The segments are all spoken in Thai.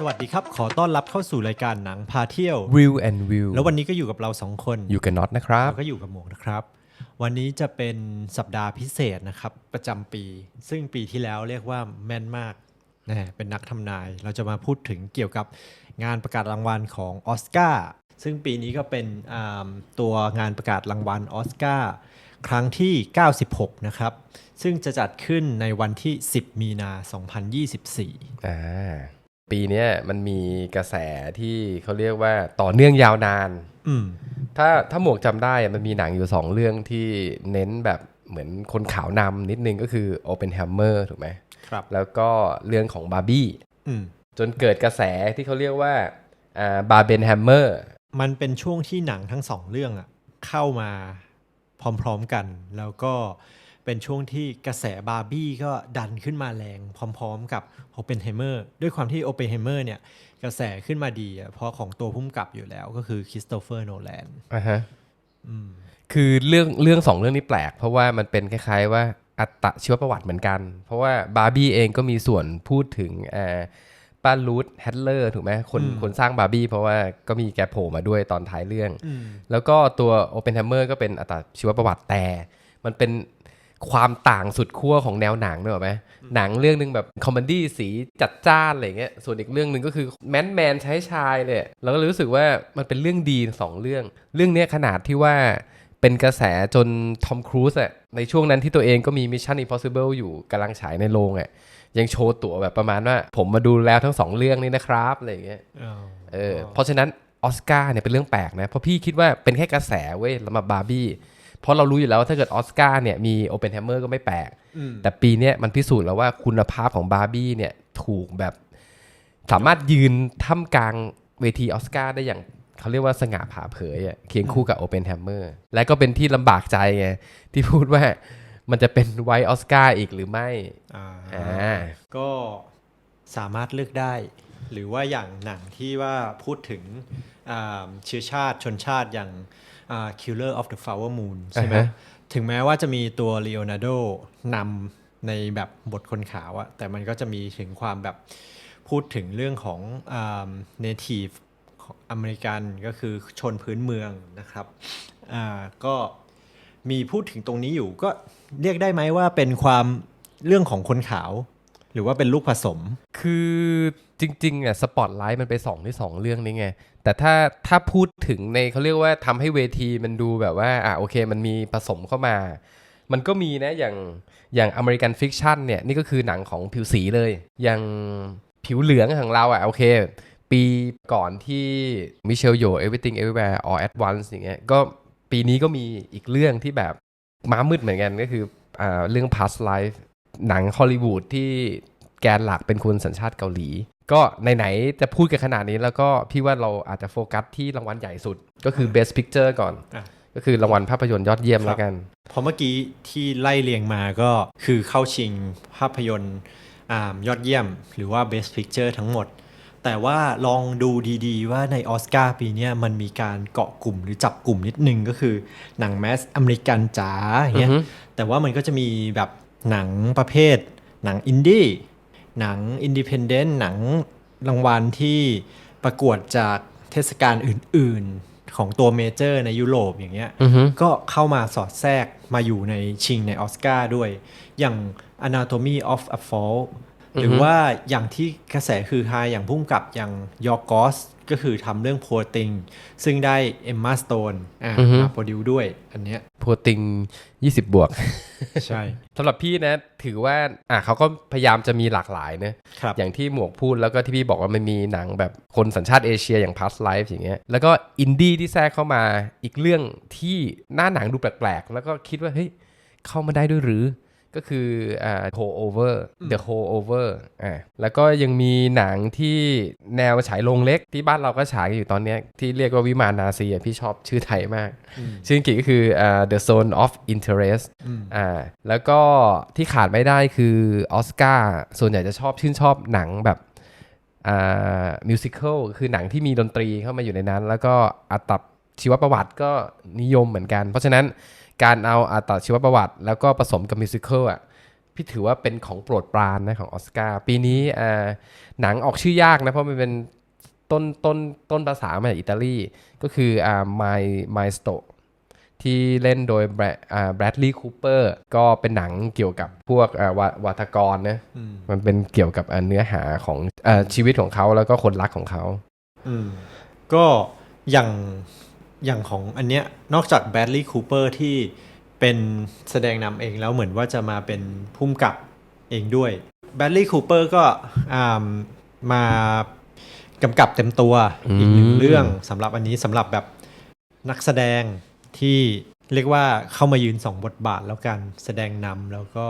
สวัสดีครับ ขอต้อนรับเข้าสู่รายการหนังพาเที่ยว View and View แล้ววันนี้ก็อยู่กับเราสองคนอยู่กับน็อตนะครับ แล้วก็อยู่กับหมวกนะครับ วันนี้จะเป็นสัปดาห์พิเศษนะครับ ประจำปี ซึ่งปีที่แล้วเรียกว่าแม่นมากนะเป็นนักทำนาย เราจะมาพูดถึงเกี่ยวกับงานประกาศรางวัลของออสการ์ซึ่งปีนี้ก็เป็นอ่าตัวงานประกาศรางวัลออสการ์ครั้งที่ 96 นะครับ ซึ่งจะจัดขึ้นในวันที่ 10 มีนา 2024 อ่า ปีเนี้ยมันมีกระแสที่เขาเรียกว่าต่อเนื่องยาวนานอืมถ้าถ้าหมวกจำได้อะมันมีหนังอยู่สองเรื่องที่เน้นแบบเหมือนคนขาวนำนิดนึงก็คือ Oppenheimer ถูกไหมครับ แล้วก็เรื่องของบาร์บี้อืมจนเกิดกระแสที่เขาเรียกว่าอ่าบาร์เบนแฮมเมอร์มันเป็นช่วงที่หนังทั้งสองเรื่องอะเข้ามาพร้อมๆกัน แล้วก็ เป็นช่วงที่กระแสบาร์บี้ก็ดันขึ้นมาแรงพร้อมๆกับโอเปนไฮเมอร์ด้วยความที่โอเปนไฮเมอร์เนี่ยกระแสขึ้นมาดีอะเพราะของตัวพุ่มกับอยู่แล้วก็คือคริสโตเฟอร์โนแลนอ่าฮะคือเรื่องเรื่องสองเรื่องนี้แปลก เพราะว่ามันเป็นคล้าย ๆ ว่าอัตชีวประวัติเหมือนกัน เพราะว่าบาร์บี้เองก็มีส่วนพูดถึงอ่าป้ารูทแฮตเลอร์ถูกไหมคนคนสร้างบาร์บี้เพราะว่าก็มีแกโผล่มาด้วยตอนท้ายเรื่อง แล้วก็ตัวโอเปนแฮมเมอร์ก็เป็นอัตชีวประวัติแต่ มันเป็น ความต่างสุดขั้วของแนวหนังด้วยไหมหนังเรื่องหนึ่งแบบคอมเมดี้สีจัดจ้านอะไรเงี้ยส่วนอีกเรื่องหนึ่งก็คือแมนแมนใช้ชายเลยเราก็เลยรู้สึกว่ามันเป็นเรื่องดีสองเรื่อง เรื่องเนี้ยขนาดที่ว่าเป็นกระแสจนทอมครูซอะในช่วงนั้นที่ตัวเองก็มี Mission Impossible อยู่กำลังฉายในโรงอะยังโชว์ตั๋วแบบประมาณว่า ผมมาดูแล้วทั้งสองเรื่องนี้นะครับอะไรอย่างเงี้ยเออเพราะฉะนั้นออสการ์เนี่ยเป็นเรื่องแปลกนะ เพราะพี่คิดว่าเป็นแค่กระแสเว้ยสำหรับบาร์บี้ เพราะเรารู้อยู่แล้วว่าถ้าเกิดออสการ์เนี่ยมีโอเปนแฮมเมอร์ก็ไม่แปลก แต่ปีเนี้ยมันพิสูจน์แล้วว่าคุณภาพของบาร์บี้เนี่ยถูกแบบ สามารถยืนท่ามกลางเวทีออสการ์ได้อย่างเขาเรียกว่าสง่าผ่าเผยอะเคียงคู่กับโอเปนแฮมเมอร์และก็เป็นที่ลำบากใจไงที่พูดว่ามันจะเป็นไวท์ออสการ์อีกหรือไม่อ่าอ่าก็สามารถเลือกได้ หรือว่าอย่างหนังที่ว่าพูดถึงอ่าเชื้อชาติชนชาติอย่างอ่า Killer of the Flower Moon ใช่ไหมอ่าฮะถึงแม้ว่าจะมีตัวเลโอนาร์โดนำในแบบบทคนขาวอะแต่มันก็จะมีถึงความแบบพูดถึงเรื่องของเนทีฟอเมริกันก็คือชนพื้นเมืองนะครับอ่าก็มีพูดถึงตรงนี้อยู่ก็เรียกได้ไหมว่าเป็นความเรื่องของคนขาว หรือว่าเป็นลูกผสม คือจริงๆอะสปอตไลท์มันไปส่องที่สองเรื่องนี้ไง แต่ถ้าถ้าพูดถึงในเขาเรียกว่าทำให้เวทีมันดูแบบว่าอะโอเค มันมีผสมเข้ามา มันก็มีนะอย่างอย่างอเมริกันฟิกชันเนี่ยนี่ก็คือหนังของผิวสีเลย อย่างผิวเหลืองของเราอะโอเค ปีก่อนที่มิเชลโย Everything Everywhere All at Once อย่างเงี้ยก็ปีนี้ก็มีอีกเรื่องที่แบบม้ามืดเหมือนกันก็คืออ่าเรื่อง Past Life หนังฮอลลีวูดที่ แกนหลักเป็นคนสัญชาติเกาหลี ก็ไหนๆจะพูดกันขนาดนี้แล้วก็พี่ว่าเราอาจจะโฟกัสที่รางวัลใหญ่สุด ก็คือ Best Picture ก่อน อะ ก็คือรางวัลภาพยนตร์ยอดเยี่ยมครับแล้วกัน เพราะเมื่อกี้ที่ไล่เรียงมาก็คือเข้าชิงภาพยนตร์อายอดเยี่ยม หรือว่า Best Picture ทั้งหมด แต่ว่าลองดูดีๆ ว่าในออสการ์ปีเนี้ยมันมีการเกาะกลุ่มหรือจับกลุ่มนิดนึงก็คือหนังแมสอเมริกันจ๋าอย่างเงี้ยอือฮึแต่ว่ามันก็จะมีแบบหนังประเภท หนังอินดี้ หนังอินดิเพนเดนต์หนังรางวัลที่ประกวดจากเทศกาลอื่น ๆ ของตัวเมเจอร์ในยุโรปอย่างเงี้ยอือฮึก็เข้ามาสอดแทรกมาอยู่ในชิงในออสการ์ด้วย อย่าง Anatomy of a Fall หรือว่าอย่างที่กระแสคือฮาอย่างพุ่มกับอย่างยอร์กอส ก็คือทำเรื่อง Poor Thing ซึ่งได้เอมมาสโตนมาโปรดิวด้วยอันเนี้ยโพติง20 บวก ใช่สำหรับพี่นะ ถือว่าอะเขาก็พยายามจะมีหลากหลายเนะครับอย่างที่หมวกพูดแล้วก็ที่พี่บอกว่ามันมีหนังแบบคนสัญชาติเอเชียอย่าง Past Life อย่างเงี้ยแล้วก็อินดี้ที่แทรกเข้ามาอีกเรื่องที่หน้าหนังดูแปลกๆ แล้วก็คิดว่าเฮ้ยเข้ามาได้ด้วยหรือ ก็คืออ่า Hold Over The Hold Over อ่าแล้วก็ยังมีหนังที่แนวฉายโรงเล็กที่บ้านเราก็ฉายอยู่ตอนเนี้ยที่เรียกว่าวิมานนาซีอะพี่ชอบชื่อไทยมาก ชื่ออังกฤษก็คืออ่า The Zone of Interest อ่าแล้วก็ที่ขาดไม่ได้คือออสการ์ส่วนใหญ่จะชอบชื่นชอบหนังแบบอ่ามิวสิควลคือหนังที่มีดนตรีเข้ามาอยู่ในนั้น แล้วก็อัตชีวประวัติก็นิยมเหมือนกัน เพราะฉะนั้น การเอาอัตชีวประวัติ แล้วก็ผสมกับมิวสิควลอะพี่ถือว่าเป็นของโปรดปรานนะของออสการ์ปีนี้อ่าหนังออกชื่อยากนะเพราะมันเป็นต้นต้นต้นภาษามาจากอิตาลีก็คืออ่า My My s t o ที่เล่นโดยแบรอ่าแบรดลีย์คูเปอร์ก็เป็นหนังเกี่ยวกับพวกอ่าวาวาทกรนะอืมมันเป็นเกี่ยวกับอ่าเนื้อหาของอาชีวิตของเขาแล้วก็คนรักของเขาอืมก็อย่าง อย่างของอันเนี้ยนอกจากแบดลี่คูเปอร์ที่เป็นแสดงนำเองแล้วเหมือนว่าจะมาเป็นพุ่มกับเองด้วยแบดลี่คูเปอร์ก็อ่ามากำกับเต็มตัวอีกหนึ่งอืมเรื่องสำหรับอันนี้สำหรับแบบนักแสดงที่เรียกว่าเข้ามายืนสองบทบาทแล้วกันแสดงนำแล้วก็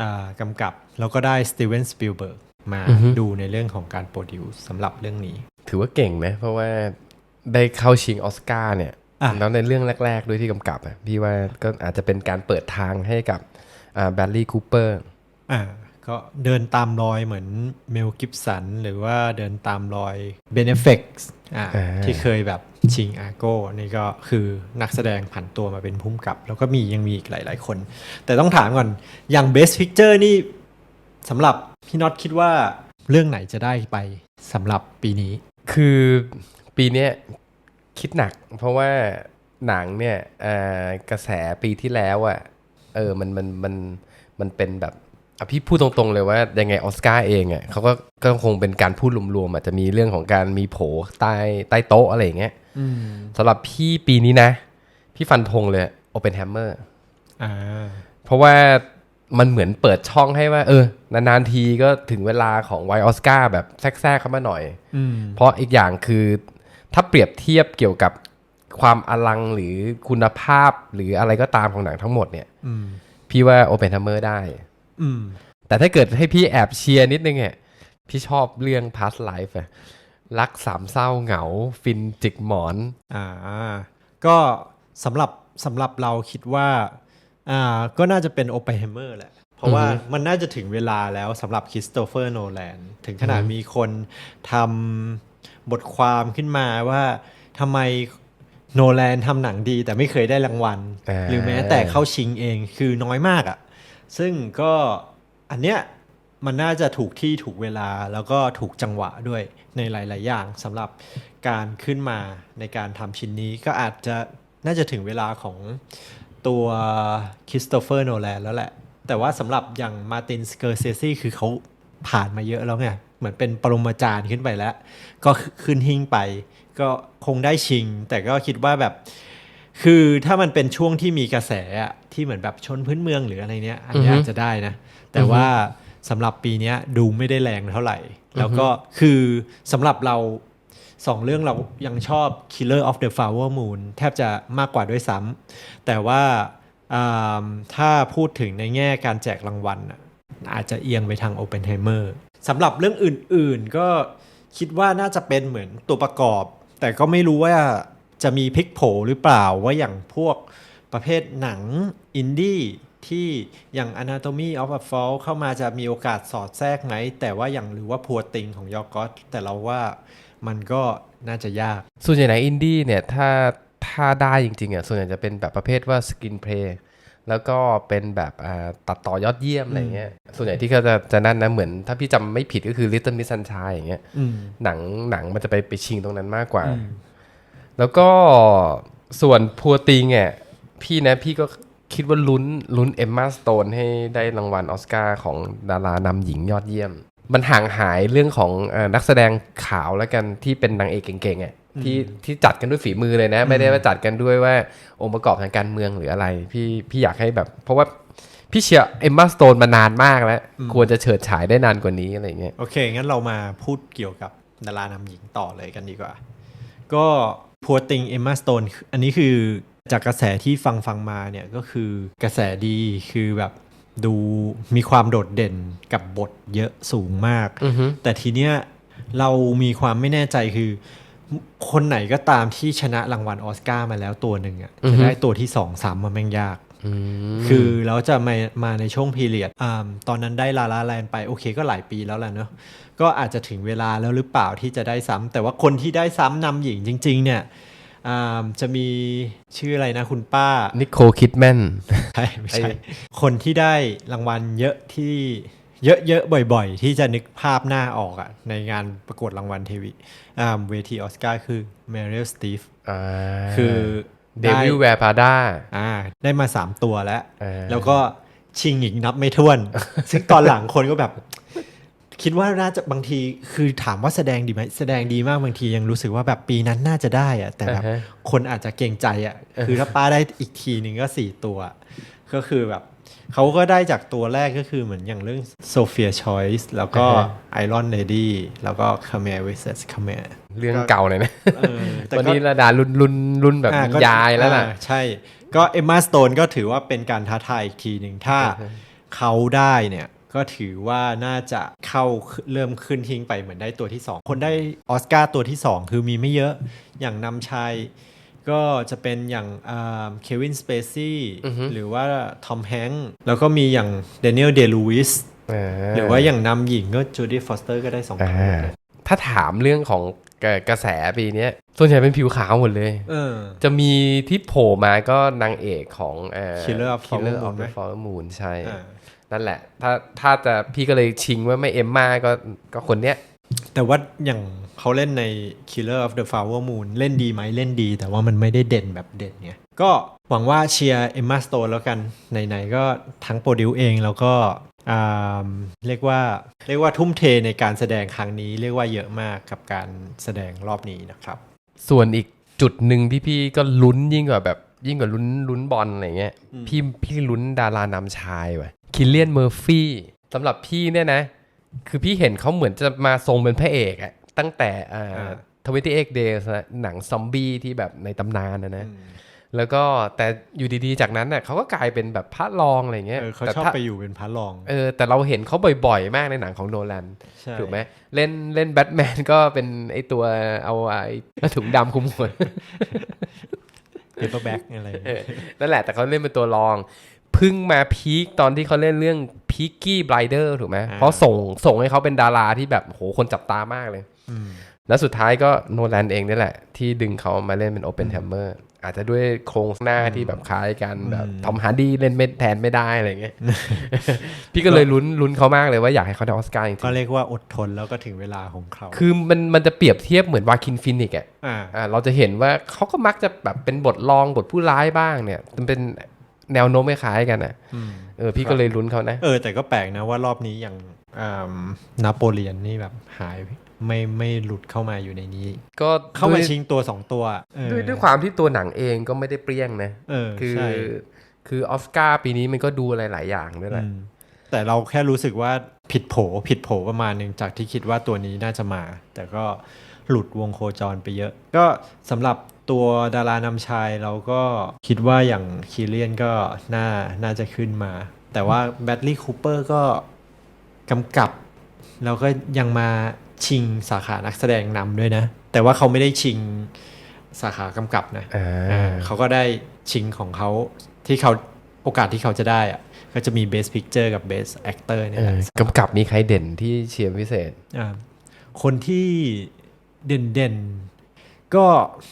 อ่ากำกับ แล้วก็ได้สตีเวนสปิลเบิร์กมาดูในเรื่องของการโปรดิวสำหรับเรื่องนี้ ถือว่าเก่งนะเพราะว่า ได้เข้าชิงออสการ์เนี่ยอะแล้วในเรื่องแรก ๆ ด้วยที่กำกับอะพี่ว่าก็อาจจะเป็นการเปิดทางให้กับแบดลี่คูเปอร์อ่าก็เดินตามรอยเหมือนเมลกิฟสันหรือว่าเดินตามรอยเบเนฟิกอ่าอ่าที่เคยแบบชิงอาโก้นี่ก็คือนักแสดงผันตัวมาเป็นพุ่มกับ แล้วก็มียังมีอีกหลาย ๆ คน แต่ต้องถามก่อน อย่าง Best Picture นี่สำหรับพี่น็อตคิดว่าเรื่องไหนจะได้ไปสำหรับปีนี้ คือ ปีเนี้ยคิดหนัก เพราะว่าหนังเนี่ยเอ่อกระแสปีที่แล้วอะ่ะเออมันมันมันมันเป็นแบบอะพี่พูดตรงๆเลยว่ายังไงออสการ์เองอะ่ะเขาก็ก็คงเป็นการพูดรวมๆอาจจะมีเรื่องของการมีโผใต้ใต้โต๊ะอะไรอย่างเงี้ยอืมสำหรับพี่ปีนี้นะ พี่ฟันธงเลยโอเปนแฮมเมอร์อ่าเพราะว่ามันเหมือนเปิดช่องให้ว่า เออนานๆทีก็ถึงเวลาของไวออสการ์แบบแทรกๆเข้ามาหน่อยอืมเพราะอีกอย่างคือ ถ้าเปรียบเทียบเกี่ยวกับความอลังหรือคุณภาพหรืออะไรก็ตามของหนังทั้งหมดเนี่ยอืมพี่ว่าโอเปน h ัมเมอร์ได้อืมแต่ถ้าเกิดให้พี่แอบเชียร์นิดนึงอะพี่ชอบเรื่อง past life อะรักสามเศร้าเหงา ฟินจิกหมอน อ่า ก็สำหรับสำหรับเราคิดว่า อ่า ก็น่าจะเป็นโอเป n เฮเมอร์แหละ เพราะว่าอือฮึมันน่าจะถึงเวลาแล้วสำหรับคริสโตเฟอร์โนแลนถึงขนาดอือฮึมีคนทำ บทความขึ้นมาว่าทำไมโนแลนทำหนังดีแต่ไม่เคยได้รางวัล หรือแม้แต่เข้าชิงเองคือน้อยมากอะ่ะ ซึ่งก็อันเนี้ยมันน่าจะถูกที่ถูกเวลาแล้วก็ถูกจังหวะด้วยในหลาย ๆ อย่างสำหรับการขึ้นมาในการทำชิ้นนี้ก็อาจจะน่าจะถึงเวลาของตัวคริสโตเฟอร์โนแลนแล้วแหละ แต่ว่าสำหรับอย่างมาตินสเกอร์เซซีคือเขาผ่านมาเยอะแล้วไง เหมือนเป็นปรมาจารย์ขึ้นไปแล้ว ก็ขึ้นหิ้งไป ก็คงได้ชิง แต่ก็คิดว่าแบบ คือถ้ามันเป็นช่วงที่มีกระแสอะที่เหมือนแบบชนพื้นเมืองหรืออะไรเนี้ยอันเนี้ยอือฮึอาจจะได้นะ แต่ว่าสำหรับปีเนี้ยดูไม่ได้แรงเท่าไหร่ แล้วก็คือสำหรับเราสองเรื่องเรายังชอบ Killer of the Flower Moon แทบจะมากกว่าด้วยซ้ำแต่ว่าอ่าถ้าพูดถึงในแง่การแจกรางวัลน่ะอาจจะเอียงไปทาง Oppenheimer สำหรับเรื่องอื่นๆ ก็คิดว่าน่าจะเป็นเหมือนตัวประกอบ แต่ก็ไม่รู้ว่าจะมีพลิกโผหรือเปล่าว่าอย่างพวกประเภทหนังอินดี้ที่อย่าง Anatomy of a Fall เข้ามาจะมีโอกาสสอดแทรกไหม แต่ว่าอย่างหรือว่าพัวติงของยอกอสแต่เราว่ามันก็น่าจะยาก ส่วนใหญ่หนอินดี้เนี่ย ถ้าถ้าได้จริงๆอะส่วนใหญ่จะเป็นแบบประเภทว่าสกินเพลย์ แล้วก็เป็นแบบอ่าตัดต่อยอดเยี่ยมอะไรเงี้ย ส่วนใหญ่ที่เขาจะจะนั่นนะเหมือน ถ้าพี่จำไม่ผิดก็คือ Little Miss Sunshine อย่างเงี้ยอืมหนังหนังมันจะไปไปชิงตรงนั้นมากกว่าอืมแล้วก็ส่วนพัวติงอะพี่นะพี่ก็คิดว่าลุ้นลุ้นเอมมาสโตนให้ได้รางวัลออสการ์ของดารานำหญิงยอดเยี่ยม มันห่างหายเรื่องของเออนักแสดงขาวแล้วกันที่เป็นนางเอกเก่งๆอะ ที่ที่จัดกันด้วยฝีมือเลยนะ ไม่ได้ว่าจัดกันด้วยว่าองค์ประกอบทางการเมืองหรืออะไร พี่พี่อยากให้แบบ เพราะว่าพี่เชียร์เอมมาสโตนมานานมากแล้ว ควรจะเฉิดฉายได้นานกว่านี้อะไรอย่างเงี้ยโอเค งั้นเรามาพูดเกี่ยวกับดารานำหญิงต่อเลยกันดีกว่า ก็พัวติงเอมมาสโตนอันนี้คือจากกระแสที่ฟังฟังมาเนี่ยก็คือกระแสดีคือแบบดูมีความโดดเด่นกับบทเยอะสูงมากอือฮึแต่ทีเนี้ยเรามีความไม่แน่ใจคือ คนไหนก็ตามที่ชนะรางวัลออสการ์มาแล้วตัวหนึ่งอะจะได้ตัวที่สองซ้ำมาแม่งยากอืมคือแล้วจะมามาในช่วงพีเรียดอ่าตอนนั้นได้ลาลาแลนไปโอเคก็หลายปีแล้วแหละเนอะก็อาจจะถึงเวลาแล้วหรือเปล่าที่จะได้ซ้ำแต่ว่าคนที่ได้ซ้ำนำหญิงจริง ๆ เนี่ยอ่าจะมีชื่ออะไรนะคุณป้า นิโคคิดแมนใช่ไม่ใช่ไอ้คนที่ได้รางวัลเยอะที่ เยอะๆ บ่อยๆ ที่จะนึกภาพหน้าออกอะในงานประกวดรางวัลเทวีอ่าเวทีออสการ์คือ m a r i l Steve คือเดวิลแวร์พาด้าอ่าได้มา 3 ตัวแล้วอ่าแล้วก็ชิงอีกนับไม่ถ้วน ซึ่งตอนหลังคนก็แบบ คิดว่าน่าจะบางทีคือถามว่าแสดงดีไหมแสดงดีมากบางทียังรู้สึกว่าแบบปีนั้นน่าจะได้อะแต่แบบอ่าฮะคนอาจจะเกรงใจอะคือถ้าป้าได้อีกทีหนึ่งก็สี่ตัว ก็คือแบบ เขาก็ได้จากตัวแรกก็คือเหมือนอย่างเรื่องโซเฟียชอยส์แล้วก็อ่าฮะไอรอนเลดี้แล้วก็คาเมร์เวสคาเมร์เรื่องเก่าเลยนะแต่วันก็นี้ระดารุ่นรุ่นรุ่นแบบอะก็ยายแล้วล่ะอ่าใช่ ก็เอมมาสโตนก็ถือว่าเป็นการท้าทายอีกทีหนึ่งถ้าเขาได้เนี่ยก็ถือว่าน่าจะเข้าเริ่มขึ้นทิ้งไปเหมือนได้ตัวที่ 2 คนได้ออสการ์ตัวที่ 2 คือมีไม่เยอะอย่างนำชาย ก็จะเป็นอย่างเควินสเปซี่อือฮึหรือว่าทอมแฮงค์แล้วก็มีอย่างเดนิเอลเดลูวิสหรือว่าอย่างนำหญิงก็จูดี้ฟอสเตอร์ก็ได้สองอ่าคนถ้าถามเรื่องของกระกระแสปีเนี้ยส่วนใหญ่เป็นผิวขาวหมดเลยเออจะมีที่โผล่มาก็นางเอกของเอ่อ Killer of Flower Killer Moon of ไหม the Flower Moon ใช่อ่านั่นแหละ ถ้าถ้าจะพี่ก็เลยชิงว่าไม่เอมมาก็ก็คนเนี้ย แต่ว่าอย่าง เขาเล่นใน Killer of the Flower Moon เล่นดีไหมเล่นดี แต่ว่ามันไม่ได้เด่นแบบเด่นไงก็หวังว่าเชียร์เอมมาสโตนแล้วกันไหนๆก็ทั้งโปรดิวเองแล้วก็อ่าเรียกว่าเรียกว่าทุ่มเทในการแสดงครั้งนี้ เรียกว่าเยอะมากกับการแสดงรอบนี้นะครับ ส่วนอีกจุดหนึ่งที่พี่ก็ลุ้นยิ่งกว่าแบบยิ่งกว่าลุ้นลุ้นบอลอะไรเงี้ยพี่พี่ลุ้นดารานำชายว่ะคิลเลียนเมอร์ฟี่สำหรับพี่เนี่ยนะ คือพี่เห็นเขาเหมือนจะมาทรงเป็นพระเอกอะ ตั้งแต่อ่าทวิตเอ็กเดย์หนังซอมบี้ที่แบบในตำนานนะนะแล้วก็แต่อยู่ดีๆจากนั้นน่ะเขาก็กลายเป็นแบบพระรองอะไรเงี้ยเออเขาแต่ชอบถ้าไปอยู่เป็นพระรองเออแต่เราเห็นเขาบ่อยๆ มากในหนังของโนแลนใช่ถูกไหมเล่นเล่นแบทแมนก็เป็นไอตัวเอาไอ้ถุงดำคลุมหัวเปเปอร์แบ็กอะไรเออนั่นแหละแต่เขาเล่นเป็นตัวรองเพึ่งมาพีคตอนที่เขาเล่นเรื่องพีกกี้ไบเดอร์ถูกไหมเพราะส่งส่งให้เขาเป็นดาราที่แบบโหคนจับตามากเลยอืม แล้วสุดท้ายก็โนแลนเองนี่แหละ ที่ดึงเขามาเล่นเป็นโอเปน h ฮมเมอร์อาจจะด้วยโครงหน้าที่แบบคล้ายกันแบบทอมฮาร์ดีเล่นไม่แทนไม่ได้อะไรเงี้ยพี่ก็เลยลุ้นลุ้นเขามากเลยว่าอยากให้เขาได้ออสการ์จริงก็เรียกว่าอดทนแล้วก็ถึงเวลาของเขาๆคือมันมันจะเปรียบเทียบเหมือนวาคินฟินิกอะอ่าอ่าเราจะเห็นว่าเขาก็มักจะแบบเป็นบทรองบทผู้ร้ายบ้างเนี่ยมันเป็นแนวโน้มคล้ายๆกันอะอืมเออพี่ก็เลยลุ้นเขานะ เออแต่ก็แปลกนะว่ารอบนี้อย่างอ่านโปเลียนนี่แบบหาย ไม่ไม่หลุดเข้ามาอยู่ในนี้ ก็เข้ามาด้วยชิงตัวสองตัวเออด้วยด้วยความที่ตัวหนังเองก็ไม่ได้เปรี้ยงนะเออคือใช่คือออสการ์ปีนี้มันก็ดูอะไรหลายอย่างด้วยแหละอืมแต่เราแค่รู้สึกว่าผิดโผผิดโผประมาณหนึ่งจากที่คิดว่าตัวนี้น่าจะมา แต่ก็หลุดวงโคจรไปเยอะ ก็สำหรับตัวดารานำชายเราก็คิดว่าอย่างคีเลียนก็น่าน่าจะขึ้นมา แต่ว่าแบดลี่คูเปอร์ก็กำกับ แล้วก็ยังมา ชิงสาขานักแสดงนำด้วยนะ แต่ว่าเขาไม่ได้ชิงสาขากำกับนะอ่าอ่าเขาก็ได้ชิงของเขาที่เขาโอกาสที่เขาจะได้อะก็จะมี Best Picture กับ Best Actor เนี่ยเอแหละอกำกับมีใครเด่นที่เชียร์พิเศษอ่าคนที่เด่นเด่นๆก็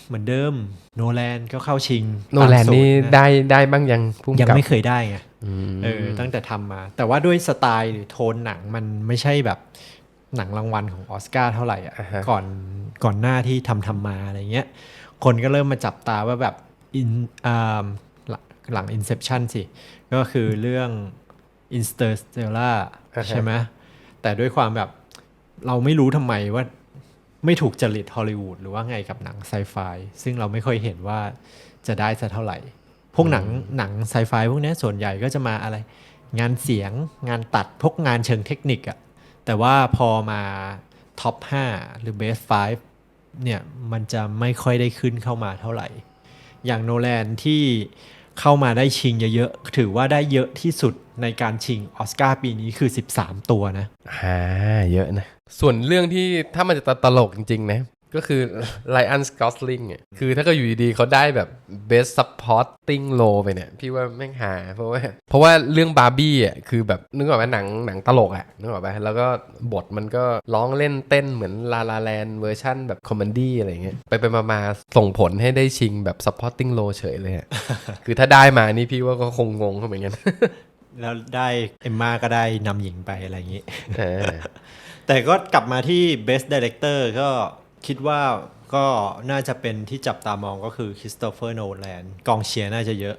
เหมือนเดิมโนแลนก็เข้าชิง โนแลนตามสูตรนี่ะได้ได้บ้างยังพุ่มยังกับไม่เคยได้ไงอืมเออตั้งแต่ทำมา แต่ว่าด้วยสไตล์หรือโทนหนังมันไม่ใช่แบบ หนังรางวัลของออสการ์เท่าไหร่อะก่อนก่อนหน้าที่ทำทำมาอะไรเงี้ย คนก็เริ่มมาจับตาว่าแบบอินอ่าหลังหลัง Inception สิ ก็คือเรื่อง Interstellar ใช่ไหมแต่ด้วยความแบบเราไม่รู้ทำไมว่าไม่ถูกจริตฮอลลีวูดหรือว่าไงกับหนังไซไฟซึ่งเราไม่ค่อยเห็นว่าจะได้สักเท่าไหร่ พวกหนังหนังไซไฟพวกเนี้ยส่วนใหญ่ก็จะมาอะไร งานเสียงงานตัดพวกงานเชิงเทคนิคอะ แต่ว่าพอมาท็อป 5 หรือเบส5เนี่ย มันจะไม่ค่อยได้ขึ้นเข้ามาเท่าไหร่ อย่างโนแลนที่เข้ามาได้ชิงเยอะๆ ถือว่าได้เยอะที่สุดในการชิงออสการ์ปีนี้คือ 13 ตัวนะอ่าเยอะนะ ส่วนเรื่องที่ถ้ามันจะตลกจริง ๆ นะ ก็คือ Ryan Gosling อะคือถ้าก็อยู่ดีๆเขาได้แบบ Best Supporting Role ไปเนี่ย พี่ว่าแม่งหา เพราะว่า เพราะว่าเรื่องบาร์บี้อะคือแบบนึกออกไหมหนังหนังตลกอะนึกออกไหมแล้วก็บทมันก็ร้องเล่นเต้นเหมือนลาลาแลนเวอร์ชั่นแบบคอมเมดี้อะไรเงี้ยไปไปมาๆส่งผลให้ได้ชิงแบบ Supporting Role เฉยเลยอะคือถ้าได้มานี่พี่ว่าก็คงงงเขาเหมือนกันแล้วได้เอมมาก็ได้นำหญิงไปอะไรอย่างนี้เออแต่ก็กลับมาที่ Best Director ก็ คิดว่าก็น่าจะเป็นที่จับตามองก็คือคริสโตเฟอร์โนแลนกองเชียร์น่าจะเยอะ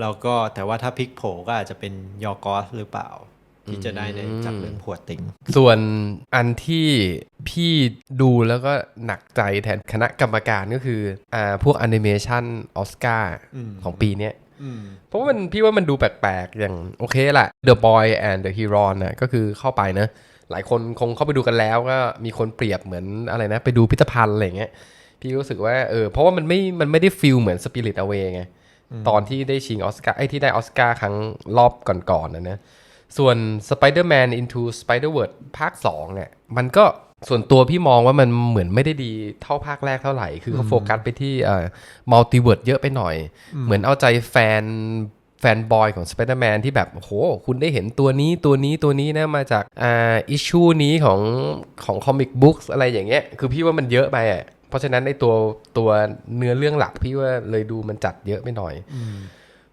แล้วก็แต่ว่าถ้าพลิกโผก็อาจจะเป็นยอร์กอสหรือเปล่า ที่จะได้ในจากเรื่องผัวติง ส่วนอันที่พี่ดูแล้วก็หนักใจแทนคณะกรรมการก็คืออ่าพวกแอนิเมชันออสการ์อืมของปีเนี้ยอืมเพราะว่ามันพี่ว่ามันดูแปลกๆ อย่างโอเคแหละ The Boy and the Hero นะก็คือเข้าไปนะ หลายคนคงเข้าไปดูกันแล้วก็มีคนเปรียบเหมือนอะไรนะ ไปดูพิพิธภัณฑ์อะไรอย่างเงี้ยพี่รู้สึกว่าเออเพราะว่ามันไม่มันไม่ได้ฟิลเหมือน Spirit Away ไงตอนที่ได้ชิงออสการ์ไอ้ที่ได้ออสการ์ครั้งรอบก่อนๆนะนะส่วน Spider-Man Into Spider-Verse ภาค2เนี่ยมันก็ส่วนตัวพี่มองว่ามันเหมือนไม่ได้ดีเท่าภาคแรกเท่าไหร่ คือเขาโฟกัสไปที่เอ่อมัลติเวิร์ดเยอะไปหน่อย เหมือนเอาใจแฟนแฟนบอยของ Spider-Man ที่แบบโอ้โหคุณได้เห็นตัวนี้ตัวนี้ตัวนี้นะมาจากอ่าอิชชูนี้ของของคอมิกบุ๊กอะไรอย่างเงี้ยคือพี่ว่ามันเยอะไปอะเพราะฉะนั้นในตัวตัวเนื้อเรื่องหลักพี่ว่าเลยดูมันจัดเยอะไปหน่อย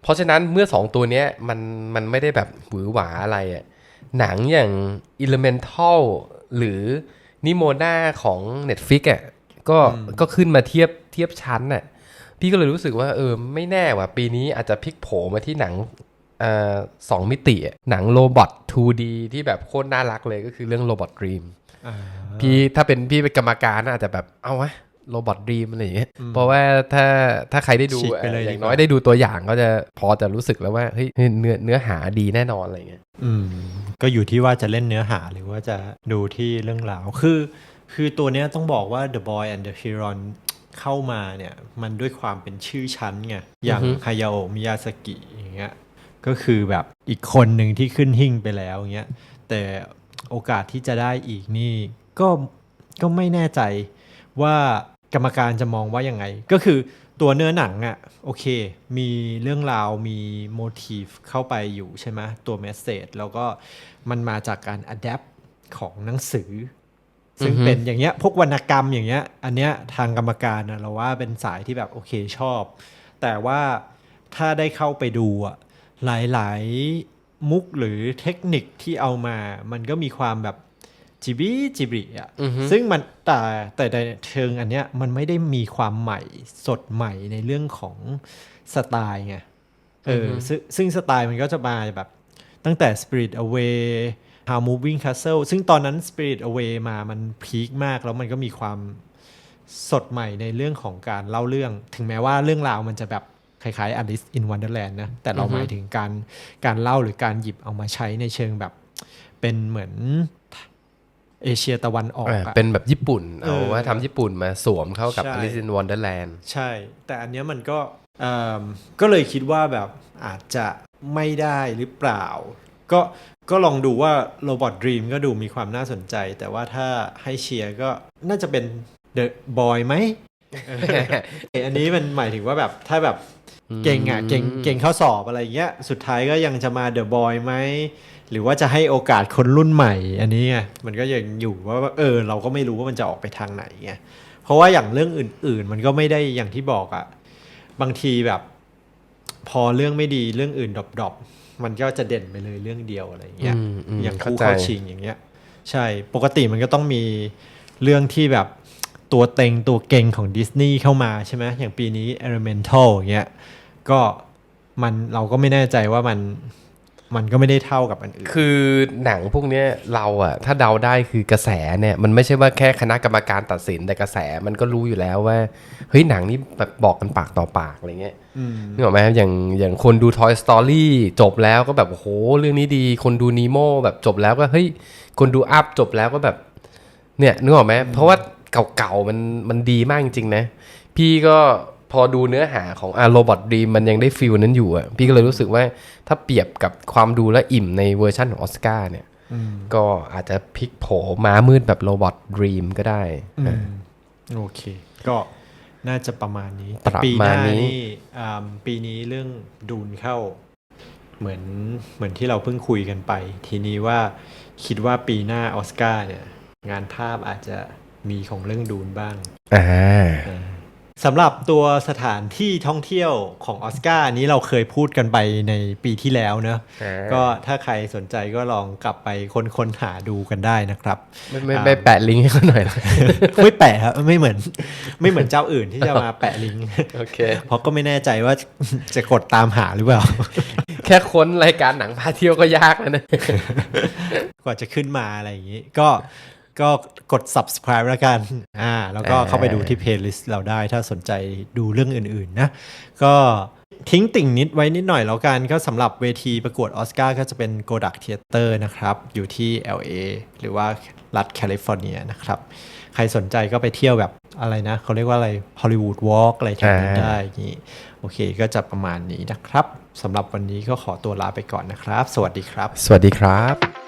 เพราะฉะนั้นเมื่อสองตัวเนี้ยมันมันไม่ได้แบบหวือหวาอะไรอะ่ะหนังอย่าง Elemental หรือนิโมนาของ Netflix อะก็ก็ขึ้นมาเทียบเทียบชั้นน่ะ พี่ก็เลยรู้สึกว่าเออไม่แน่ว่ะปีนี้อาจจะพลิกโผมาที่หนังเอ่อสองมิติอะหนังโรบอท 2D ที่แบบโคตรน่ารักเลยก็คือเรื่อง Robot Dream พี่ถ้าเป็นพี่เป็นกรรมการน่ะอาจจะแบบเอาวะโรบอทดีมอะไรอย่างเงี้ยเพราะว่าถ้าถ้าใครได้ดูฉีกไปเลยอดีย่างกว่าน้อยได้ดูตัวอย่างก็จะพอจะรู้สึกแล้วว่าเฮ้ยเนื้อเนื้อหาดีแน่นอนอะไรเงี้ยอืมก็อยู่ที่ว่าจะเล่นเนื้อหาหรือว่าจะดูที่เรื่องราวคือ คือตัวเนี้ยต้องบอกว่า The Boy and the Heron เข้ามาเนี่ยมันด้วยความเป็นชื่อชั้นไงอย่างอือฮึฮายาโอะมิยาสกิอย่างเงี้ยก็คือแบบอีกคนหนึ่งที่ขึ้นหิ่งไปแล้วเงี้ยแต่โอกาสที่จะได้อีกนี่ก็ก็ไม่แน่ใจว่ากรรมการจะมองว่ายังไง ก็คือตัวเนื้อหนังอะ่ะโอเค มีเรื่องราวมีโมทีฟเข้าไปอยู่ใช่ไหมตัวเมสเซจแล้วก็มันมาจากการอัดแอปของหนังสือ ซึ่งอือฮึเป็นอย่างเงี้ยพวกวรรณกรรมอย่างเงี้ย อันเนี้ยทางกรรมการนะเราว่าเป็นสายที่แบบโอเคชอบ แต่ว่าถ้าได้เข้าไปดูอะหลายๆมุกหรือเทคนิคที่เอามา มันก็มีความแบบจิบิจิบิอะอือฮึซึ่งมันแต่แต่ในเชิงอันเนี้ยมันไม่ได้มีความใหม่สดใหม่ในเรื่องของสไตล์ไงเอออซึ่งซึ่งสไตล์มันก็จะมาแบบตั้งแต่ Spirit Away How Moving Castle ซึ่งตอนนั้น Spirit Away มามันพีคมาก แล้วมันก็มีความสดใหม่ในเรื่องของการเล่าเรื่อง ถึงแม้ว่าเรื่องราวมันจะแบบคล้ายๆ Alice in Wonderland นะ แต่เราอือฮึหมายถึงการการเล่าหรือการหยิบเอามาใช้ในเชิงแบบ เป็นเหมือนเอเชียตะวันออกอ่าอะเป็นแบบญี่ปุ่น เอเอาอว่าทำญี่ปุ่นมาสวมเข้ากับใช่ Alice in Wonderland ใช่ แต่อันเนี้ยมันก็เอิ่มก็เลยคิดว่าแบบอาจจะไม่ได้หรือเปล่า ก็ก็ลองดูว่า Robot Dream ก็ดูมีความน่าสนใจ แต่ว่าถ้าให้เชียร์ก็น่าจะเป็น The Boy ไหมเอออันนี้มันหมายถึงว่าแบบถ้าแบบเก่งอะเก่งเก่งเข้าสอบอะไรเงี้ยสุดท้ายก็ยังจะมา The Boy ไหมหรือว่าจะให้โอกาสคนรุ่นใหม่ อันนี้ไงมันก็ยังอยู่ว่าเออ เราก็ไม่รู้ว่ามันจะออกไปทางไหนไงเพราะว่าอย่างเรื่องอื่น ๆ มันก็ไม่ได้อย่างที่บอกอะบางทีแบบ พอเรื่องไม่ดีเรื่องอื่นดรอปๆ มันก็จะเด่นไปเลยเรื่องเดียวอะไรอย่างเงี้ยอืมอืมอย่างเข้าคู่ใจเข้าชิงอย่างเงี้ย ใช่ปกติมันก็ต้องมีเรื่องที่แบบตัวเต็งตัวเก่งของดิสนีย์เข้ามาใช่ไหมอย่างปีนี้ Elemental อย่างเงี้ยก็มันเราก็ไม่แน่ใจว่ามัน มันก็ไม่ได้เท่ากับอันอื่น คือหนังพวกเนี้ยเราอะถ้าเดาได้คือกระแสเนี่ย มันไม่ใช่ว่าแค่คณะกรรมการตัดสินแต่กระแสมันก็รู้อยู่แล้วว่าเฮ้ยหนังนี้แบบบอกกันปากต่อปากอะไรเงี้ยอืมนึกออกไหมอย่างอย่างคนดู Toy Story จบแล้วก็แบบโอ้โหเรื่องนี้ดี คนดู Nemo แบบจบแล้วก็เฮ้ยคนดูอัพจบแล้วก็แบบเนี่ยนึกออกไหมเพราะว่าเก่าๆมันมันดีมากจริงๆนะ พี่ก็ พอดูเนื้อหาของอาโรบอทดีมันยังได้ฟิลนั้นอยู่อะพี่ก็เลยรู้สึกว่าถ้าเปรียบกับความดูและอิ่มในเวอร์ชันของออสการ์เนี่ยอืมก็อาจจะพลิกโผม้ามืดแบบโรบอทดรีมก็ได้อืเอมอโอเค ก็น่าจะประมาณนี้ประมาณปีหน้านี้นี่อ่าปีนี้เรื่องดูนเข้า เหมือนเหมือนที่เราเพิ่งคุยกันไป ทีนี้ว่าคิดว่าปีหน้าออสการ์เนี่ย งานภาพอาจจะมีของเรื่องดูนบ้างอ่า สำหรับตัวสถานที่ท่องเที่ยวของออสการ์อันนี้เราเคยพูดกันไปในปีที่แล้วเนอะอ่าก็ถ้าใครสนใจก็ลองกลับไปค้นค้นหาดูกันได้นะครับ ไม่ไม่ไม่แปะลิงก์ให้เขาหน่อยนะไม่แปะครับไม่เหมือน ไม่เหมือนเจ้าอื่นที่จะมาแปะลิงก์โอเคเพราะก็ไม่แน่ใจว่าจะกดตามหาหรือเปล่า แค่ค้นรายการหนังพาเที่ยวก็ยากแล้วนะกว่าจะขึ้นมาอะไรอย่างนี้ ก็ ก็กด subscribe แล้วกัน อ่า แล้วก็เข้าไปดูที่ playlist เราได้ถ้าสนใจดูเรื่องอื่นๆนะ ก็ทิ้งติ่งนิดไว้นิดหน่อยแล้วกัน ก็สำหรับเวทีประกวดออสการ์ก็จะเป็น Kodak Theater นะครับ อยู่ที่ LA หรือว่ารัฐแคลิฟอร์เนียนะครับ ใครสนใจก็ไปเที่ยวแบบอะไรนะ เขาเรียกว่าอะไร Hollywood Walk อะไรแถวนั้นอ่าได้อย่างนี้ โอเคก็จะประมาณนี้นะครับสำหรับวันนี้ก็ขอตัวลาไปก่อนนะครับ สวัสดีครับ สวัสดีครับ